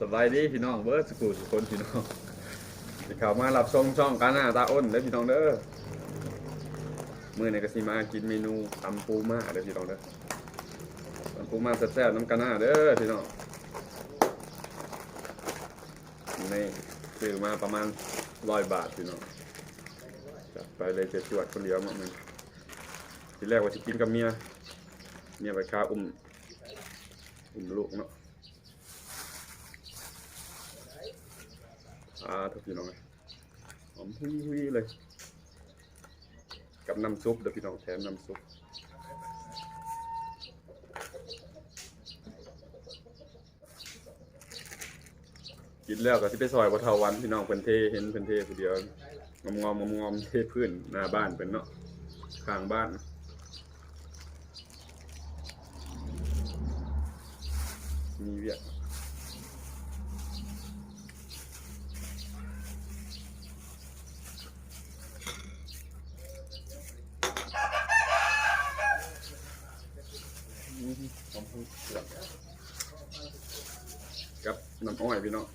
สบายดีพี่น้องเบิร์ดสกูสุคนพี่น้องที่เขามารับชมช่องกันหน้าตาอ้นเด้อพี่น้องเด้อมื้อนี้ก็สิมากินเมนูตำปูมาเด้อพี่น้องเด้อตำปูมาแซ่บๆน้ำกันหน้าเด้อพี่น้องนี่ซื้อมาประมาณร้อยบาทพี่น้องจัดไปเลยเจ็ดจวดคนเดียวมั้งมึงทีแรกว่าจะกินกับเมียเมียไปค้าอุ้มอุ้มลูกเนาะ อ่า ทุกพี่น้องเลยหอมหุยหุยเลย กับน้ำซุปเดี๋ยวพี่น้องแถมน้ำซุปกินแล้วก็ที่ไปซอยวัฒวันพี่น้องเพิ่นเทเห็นเพิ่นเทผู้เดียวงอมงอมงอมงอมเทพื้นหน้าบ้านเป็นเนาะข้างบ้านมีเวียก อืมหอมพุเผือกกับ น้ำอ้อยพี่น้อง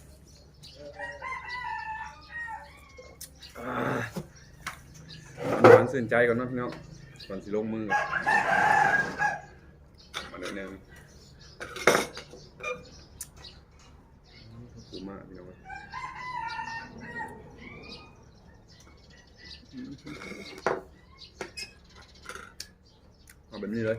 หวานสื่นใจก่อนเนาะพี่น้องก่อนสิลงมือมาหน่อยหนึงขอบคุณมากพี่น้องเอาแบบนี้เลย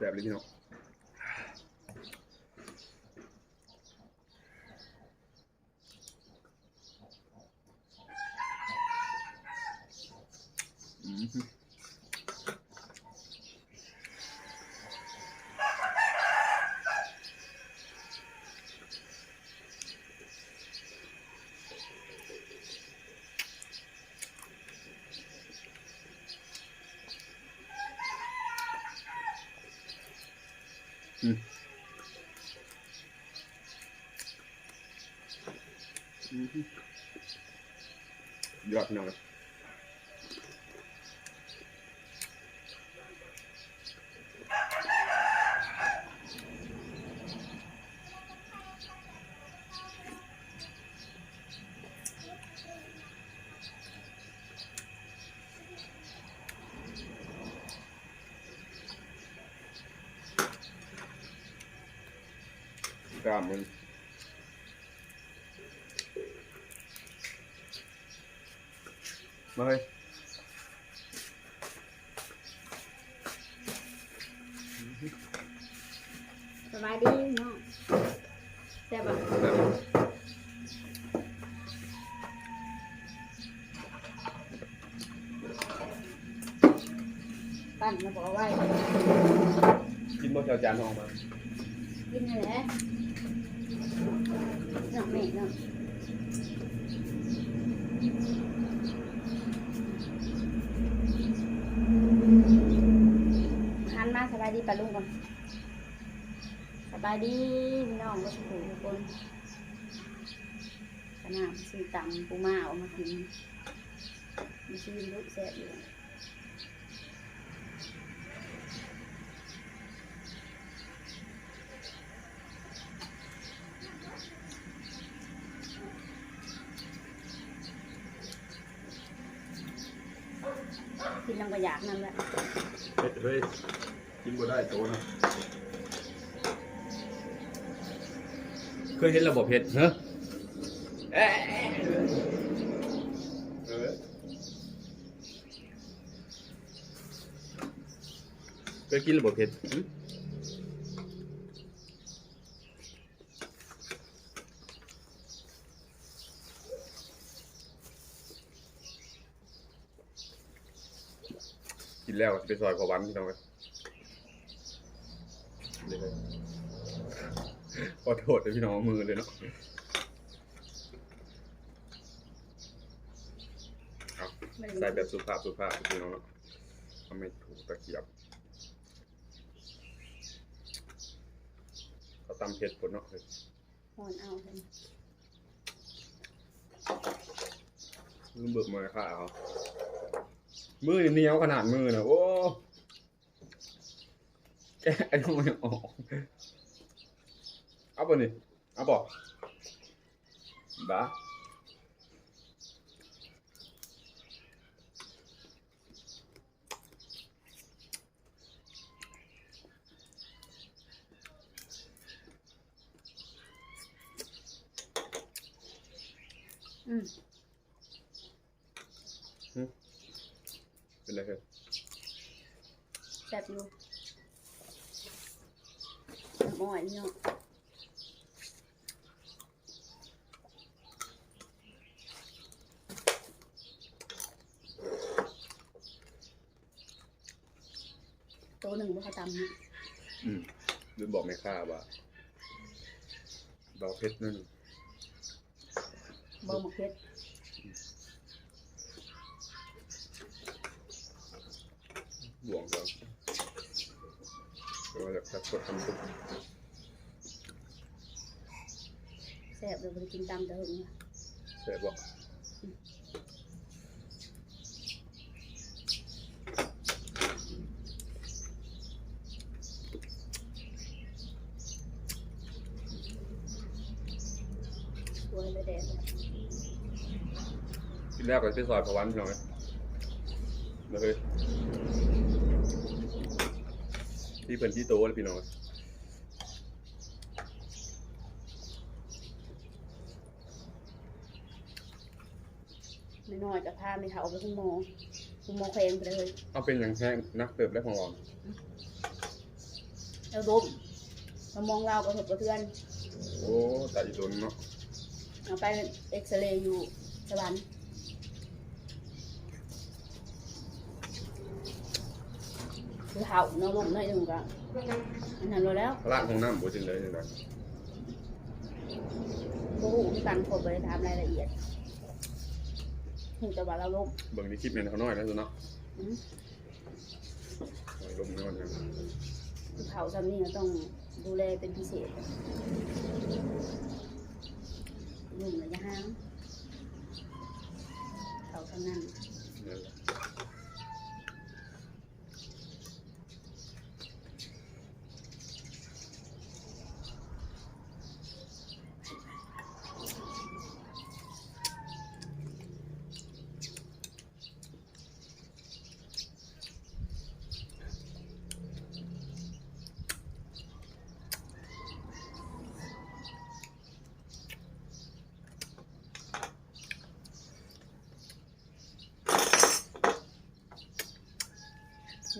แบบ ยอดพี่น้องเล กล้ามมันมาเลยสบายดีน้องแซ่บอะแบบปั้นมาบอกไว้กินบะเชียวจานทองมา กินนั่นแหละ น้องแม่เน้องหันมาสบายดีปะลุงก่อนสบายดีพี่น้องก็สุขทุกคนขนาดซื้อตำปูมาเอามากินมีชีวิตลูกแซ่บอยู่ กินน้ำกระยากนั่นแหละเผ็ดเฮ้ยกินบ่ได้โตนะเคยเห็นระบบเผ็ดเหรอเอ๊ะเออเคยกินระบบเผ็ด กินแล้วไปซอยพอวันพี่น้องเลยเลยเลยขอโทษเลยพี่น้องเอามือเลยเนาะเอาใส่แบบสุภาพสุภาพพี่น้องเนาะทำไม่ถูกตะเกียบเขาตำเผ็ดผลเนาะหอนเอาเถอะลืมเบิกมาค่ะเขา มือนี่เหนียวขนาดมือนะโอ้แกะไอ้ต้องมันออกเอาไปนี่เอาบอกบ้าอืม เป็นไรครับแซ่บอยู่หม้อยนี่เนาะตัวหนึ่งบ่เขาตำนะอืมลืมบอกไม่ค่าว่าเบาเพชรนั่น บ่หมกเพชร บวงเราก็จะกดทำซุปแซ่บเลยบ่ได้กินตำแต่หึงนะเสร็จบอกสวยเลยแดดเลยที่แรกก็ไปซอยพะวันพี่น้องไหมนะเฮ้ย ที่เพิ่นที่โตเลยพี่น้องไม่น้อยจะพาไม่เท่าไปคุณหมอคุณหมอแขงไปเลยเอาเป็นอย่างแห้งนักเติบได้ของเราแล้วดมเรามองเรากระทบกระเทือน โอ้ตาอีตนเนาะเอาไปเอ็กซเรย์อยู่สวรรค์ คือเห่าเนาะลมหน่อยหนึ่งก็อันนั้นเราแล้วพระของน้ำบ่จึงเลยจังไดโอ้โหที่กันผมไปถามรายละเอียดถึงจะว่าเราลมเบิ่งในคลิปเนี่ยเขาน้อยนะสุเนาะอืมน้อยลมน้อยนะคือเห่าซ้ำนี่ก็ต้องดูแลเป็นพิเศษหนุ่มระยะห่างเห่าทั้งนั้น นั่นแหละ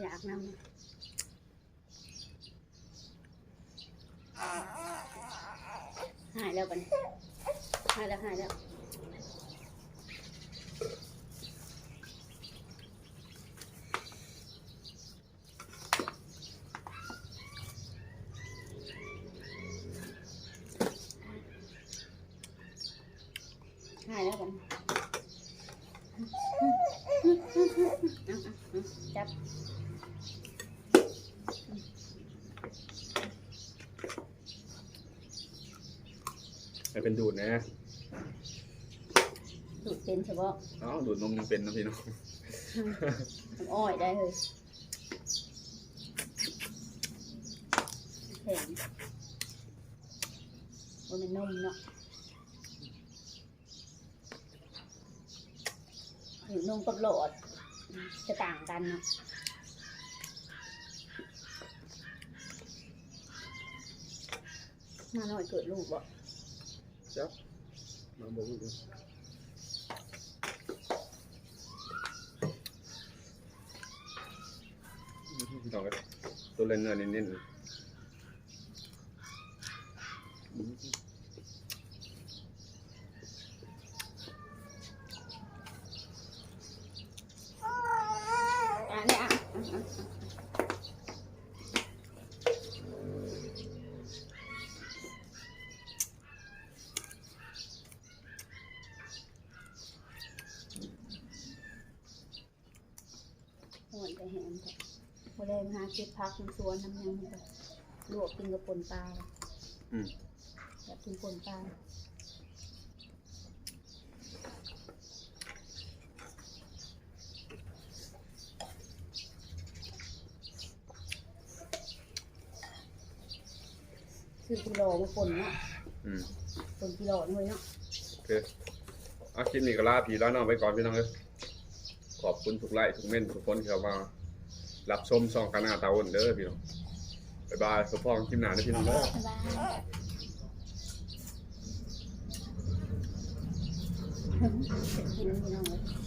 อยากนำ หายแล้วกันหายแล้วหายแล้วหายแล้วกันจับ ให้เป็นดูดนะดูดเป็นเฉพาะเอ้าดูดนมยังเป็นนะพี่น้องน้ำอ้อยได้เลยแข็งบนเป็นนมเนาะหรือนมกับหลอดจะต่างกันเนาะมาหน่อยเกิดลูกบ่ จับมาบอกดูพี่น้องครับตัวเล่นเนื้อเน้นๆ อะเนี่ยอะอะอะหวนไปแหมแต่พอได้มาหา เก็บพักในสวนน้ำยังไปลวกกินกับปนปลาอืมอยากกินป่นปลาคือกิโลมาป่นเนาะอืมป่นกิโลนึงเลยเนาะโอเคเอาคลิปนี้ก็ลาพี่แล้วน้องไปก่อนพี่น้องเอ้ยขอบคุณทุกไลค์ทุกเม่นทุกคนที่เข้ามา รับชมซองกันหน้าตาอ้นเด้อพี่น้องบ๊ายบายสุขภาพคลิปหนาเด้อพี่น้องเด้อ บ๊ายบายกินพี่น้องเลย